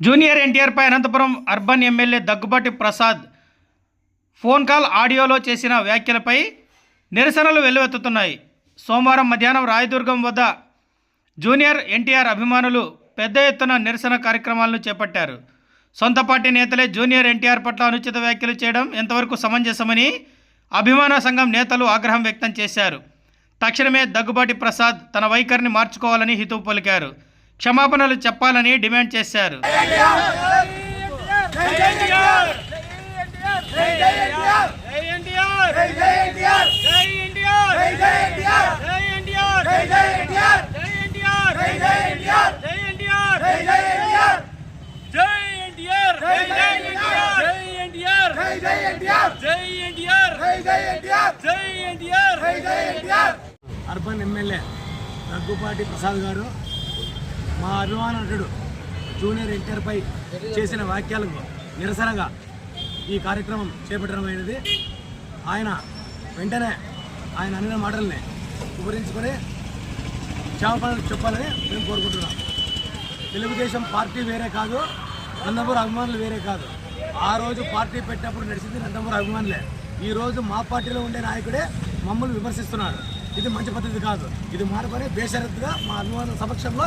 Junior ఎన్టీఆర్పై Anantapuram urban MLA Daggubati Prasad phone call ఆడియోలో చేసిన వ్యాఖ్యలపై నిరసనలు వెల్లువెత్తుతున్నాయి. సోమవారం మధ్యాహ్నం రాయదుర్గం వద్ద జూనియర్ ఎన్టీఆర్ అభిమానులు పెద్ద ఎత్తున నిరసన కార్యక్రమాలను చేపట్టారు. సొంత పార్టీ నేతలే జూనియర్ ఎన్టీఆర్ పట్ల అనుచిత వ్యాఖ్యలు చేయడం ఎంతవరకు సమంజసమని అభిమాన సంఘం నేతలు ఆగ్రహం వ్యక్తం చేశారు. తక్షణమే దగ్గుబాటి ప్రసాద్ తన వైఖరిని మార్చుకోవాలని హితవు పలికారు. క్షమాపణలు చెప్పాలని డిమాండ్ చేశారు. అర్బన్ ఎమ్మెల్యే దగ్గుపాటి ప్రసాద్ గారు మా అభిమాన నటుడు జూనియర్ ఎన్టీఆర్పై చేసిన వ్యాఖ్యలకు నిరసనగా ఈ కార్యక్రమం చేపట్టడమైనది ఆయన వెంటనే ఆయన అనిన మాటల్ని వివరించుకొని క్షమాపణలు చెప్పాలని మేము కోరుకుంటున్నాం. తెలుగుదేశం పార్టీ వేరే కాదు నందమూరి అభిమానులు వేరే కాదు. ఆ రోజు పార్టీ పెట్టినప్పుడు నడిచింది నందమూరి అభిమానులే. ఈ రోజు మా పార్టీలో ఉండే నాయకుడే మమ్మల్ని విమర్శిస్తున్నాడు ఇది మంచి పద్ధతి కాదు. ఇది మారుకొని బేషరత్తుగా మా అభిమానుల సమక్షంలో